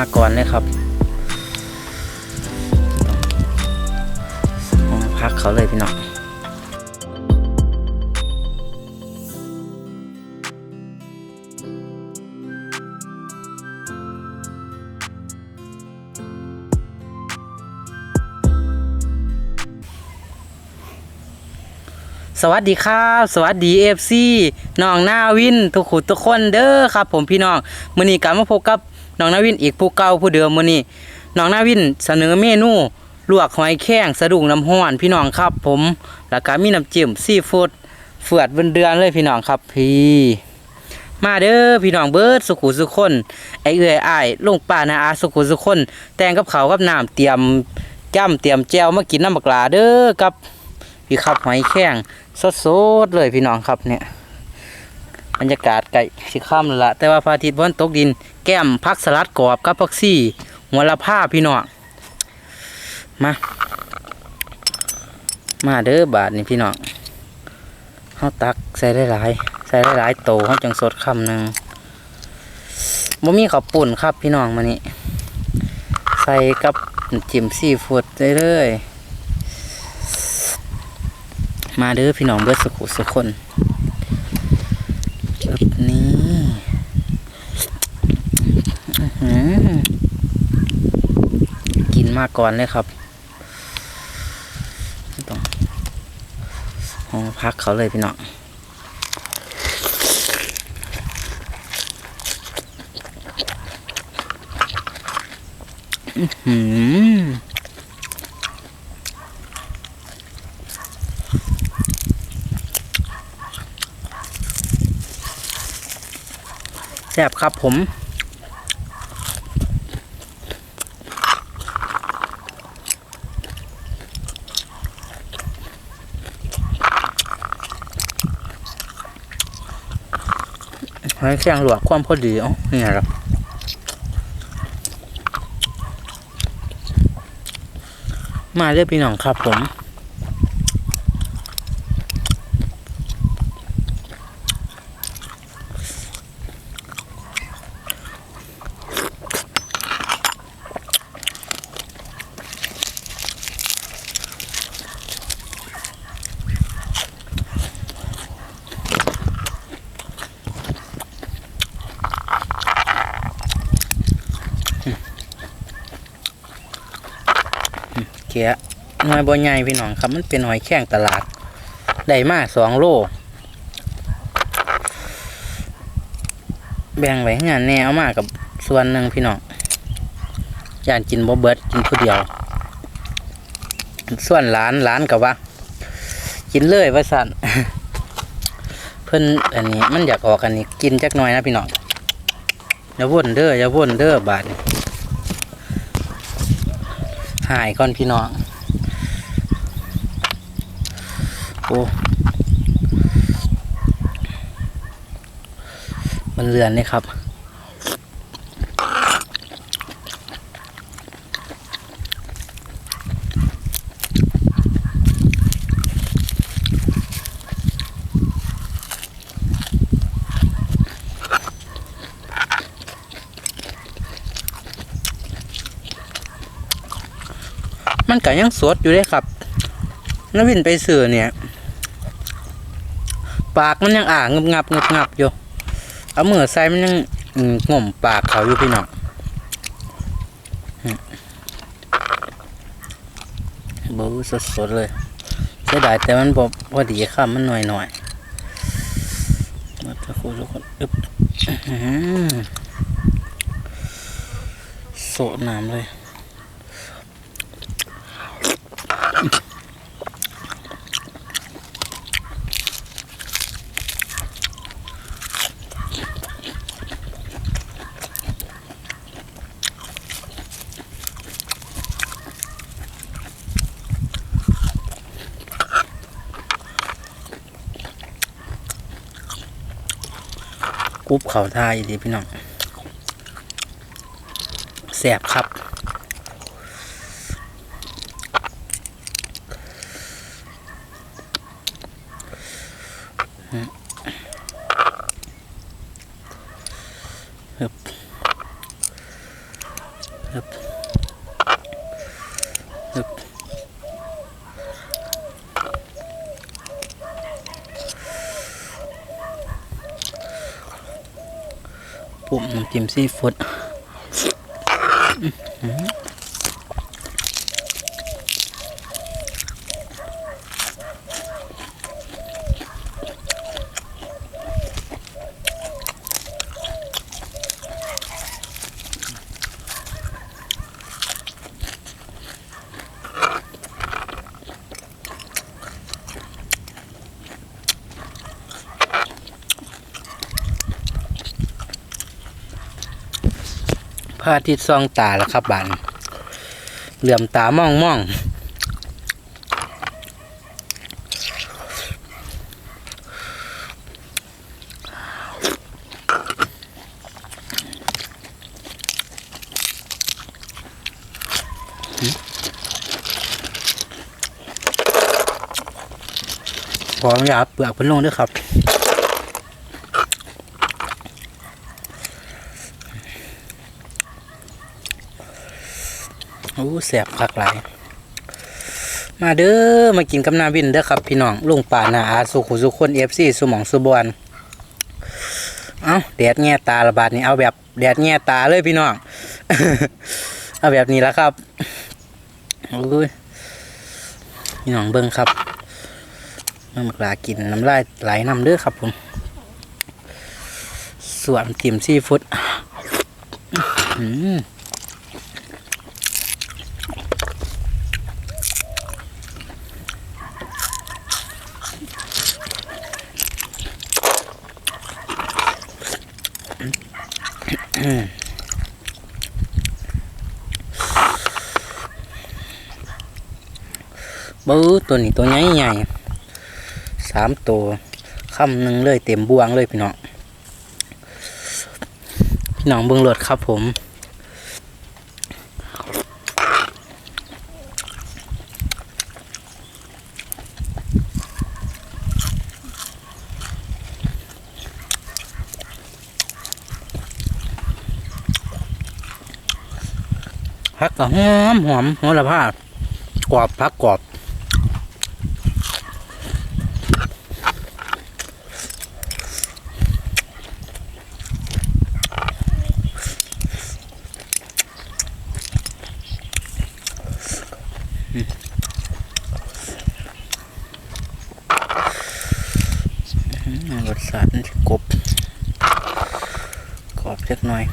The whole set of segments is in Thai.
มาก่อนเลยครับต้องพักเขาเลยพี่น้องสวัสดีครับ สวัสดีเอฟซีน้องหน้าวิน ทุกขุทุกคนเด้อครับ ผมพี่น้องมือนี้กลับมาพบกับ น้องนาวินอีกผู้เก่าผู้เดิมมื้อนี้น้องนาวินเสนอเมนูลวกหอยแข้งสะดุ้งน้ำห้อนพี่น้องครับ ผมแล้วก็มีน้ำจิ้มซีฟู้ดเฟือดเบนเดือนเลยพี่น้องครับพี่ มาเด้อพี่น้องเบิร์ดสุขุสุขคนไอเอื้อยอ้ายลุงป้านาอาสุขุสุขคนแต่งกับเขากับน้ำเตรียมจ้ำเตรียมแจวมากินน้ำบักลาเด้อกับพี่ครับหอยแข้งสดๆเลยพี่น้องครับเนี่ย บรรยากาศไก่สิค่ำแล้วละแต่ว่าพระอาทิตย์บนตกดิน แก้มพักสลัดกรอบกับพักซี่ หัวละผ้าพี่น้องมามาเด้อบาทนี่พี่น้องเฮาตักใส่ได้หลายใส่ได้หลายโตเฮาจังสดคำหนึ่งบ่มีข้าวปุ่นครับพี่น้องมานี่ใส่กับจิ้มซีฟู้ดได้เลยมาเด้อพี่น้องเบิดสุขุสุขคน จุดนี้อื้อหือกิน มาก่อนเลยครับต้องห้องพักเขาเลยพี่น้องอื้อหือแซ่บครับผม หอยแข้งหลวกความพอดีเอ๋อนี่ครับมาเรียกพี่น้องครับผม เกียหน่อยบ่ใหญ่พี่น้องครับมันเป็นหอยแข้งตลาด ได้มาสองโล แบ่งไว้ให้งานแนวมากับส่วนหนึ่งพี่น้องย่านกินบ่เบิดกินผู้เดียว ส่วนร้านร้านกับว่า กินเลยว่าสั่นเพิ่นอันนี้มันอยากออกอันนี้กินจักหน่อยนะพี่น้องอย่าว่นเด้ออย่าว่นเด้อบาดนี้ หายก่อนพี่น้องโอ้มันเรือนเลยครับ ก็ยังสดอยู่เลยครับน้าวินไปสื่อเนี่ย ปากมันยังอ่างึบงับงึบงับอยู่ เอามือใส่มันยังง่มปากเขาอยู่พี่น้องบูสดสดเลยเสียดายแต่มันพอพอดีครับมันหน่อยหน่อยมาทุกคนทุกคนอึ๊บโสดน้ำเลย ปุ๊บเขาทายดีพี่น้องแสบครับ ปุ่มน้ำจิ้มซีฟู้ด ระอาทิตย์ส่องตาแล้วครับบานเหลื่อมตามองมองพออยาเปลือกพิ่นลงด้วยครับ อ้แสบคักหลายมาเด้อมากินกับนาวินเด้อครับ พี่น้องลุงป่านาอาสุขุสุคนเอฟซีสุหมองสุบวนเอาแดดแง่ตาระบาดนี่เอาแบบแดดแง่ตาเลยพี่น้องเอาแบบนี้แล้วครับโอ้ยพี่น้องเบิ้งครับเมื่อมากลากินน้ำลายไหลน้ำเด้อครับผมส่วนติ่มซีฟู้ดอืม บื้อตัวนี้ตัวใหญ่ใหญ่สามตัวคำหนึ่งเลยเต็มบวงเลยพี่น้อง พี่น้องเบิ้งรถครับผม พักก็หอมหอมหัวละผ้ากรอบพักกรอบอืมรสชาติกบกรอบเล็กน้อย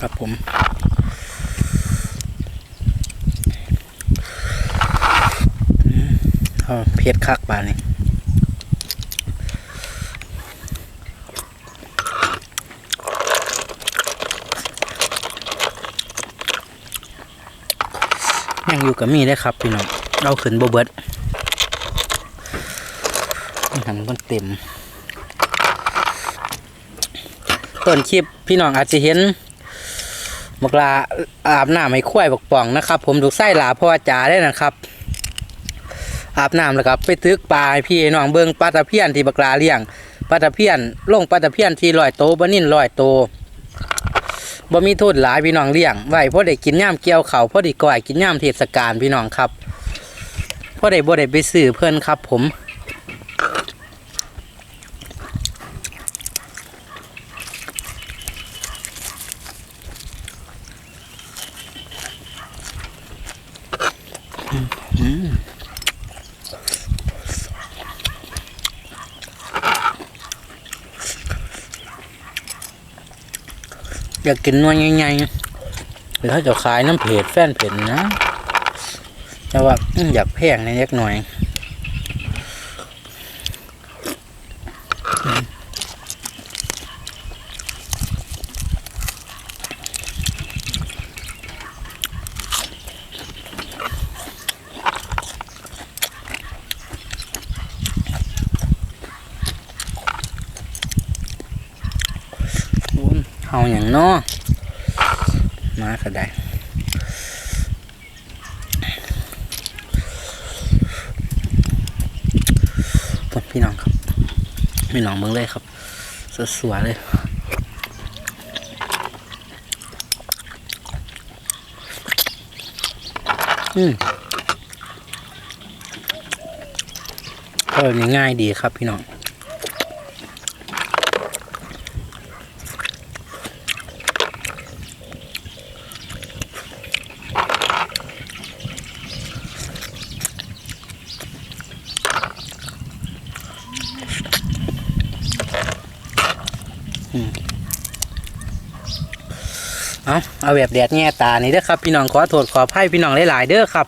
ครับผมเอาเผ็ดคักบานนี้ยังอยู่กับมีได้ครับพี่น้องเราขึ้นโบเบิดหันมันเต็มต้นคลิปพี่น้องอาจจะเห็น บักลาอาบน้ำให้ควายบักป่องนะครับ ผมถูกไส้หลาพ่อจ๋าได้นะครับ อาบน้ำแล้วครับไปตึกปลาพี่น้องเบิ้งปลาตะเพียนที่บักลาเลี้ยงปลาตะเพียนลงปลาตะเพียนที่ลอยโตบะนิ่นลอยโตบ่มีโทษหลายพี่น้องเลี้ยงไว้พราะได้กินย่ามเกี่ยวเขาพราะได้ก่อยกินย่ามเทศกาลพี่น้องครับพราะได้บ่ได้ไปซื้อเพิ่นครับ ผม อยากกินนวลใหญ่ๆหรือเขาจะขายน้ำเพจแฟนเพจนะแต่ว่าอืมอยากแพงในเล็กหน่อย อุ้ยเฮาอย่างน้อมาก็ได้พี่น้องครับพี่น้องเบิ่งเลยครับสวยเลยอืมเออง่ายดีครับพี่น้อง เอาเอาแบบแดดแง่ตานี่เด้อครับพี่น้องขอโทษขออภัยพี่น้องหลายๆเด้อครับ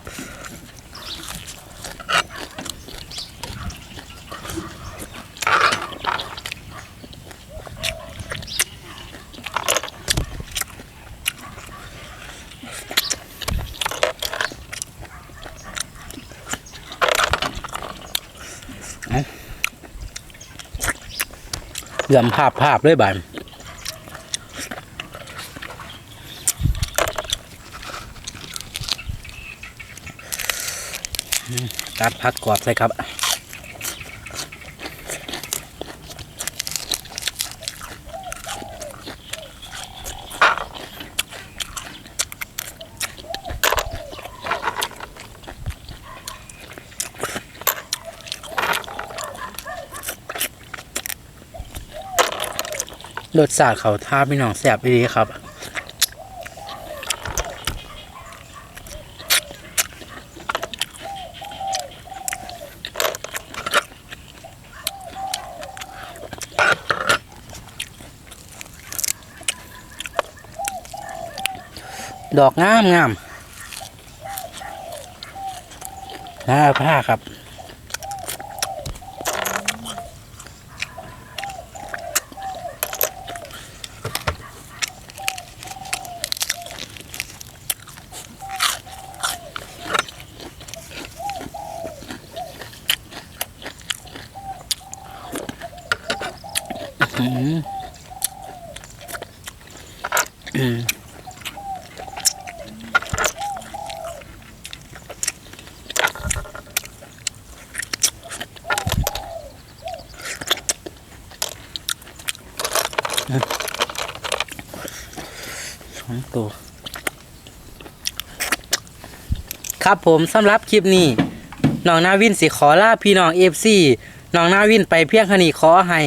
เหลื่อมภาพภาพด้วยบัน อืมตัดพักกรอบใส่ครับรสชาติเขาท่าพี่น้องแซ่บดีครับ ดอกงามงามน่าผ้าครับอืมอืม ตัวครับผมสำหรับคลิปนี้น้องนาวินสิขอลาพี่น้องเอฟซีน้องนาวินไปเพียงคนี้ขอให้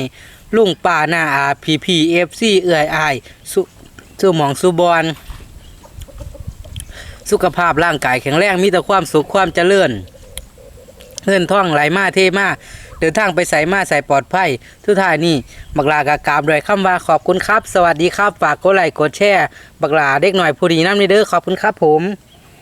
ลุงป่าหน้าอาพีพีเอฟซีเอื่อยอายสุสุหมองสุบอนสุขภาพร่างกายแข็งแรงมีแต่ความสุขความเจริญเงินท่องไหลมาเทมา เดินทางไปใส่มาใส่ปลอดภัย ทุกท่ายนี่บักลากากราบด้วยคำว่าขอบคุณครับ สวัสดีครับ ฝากกดไลค์กดแชร์บักลาเด็กหน่อยผู้ดีน้ำนีเด้อขอบคุณครับผม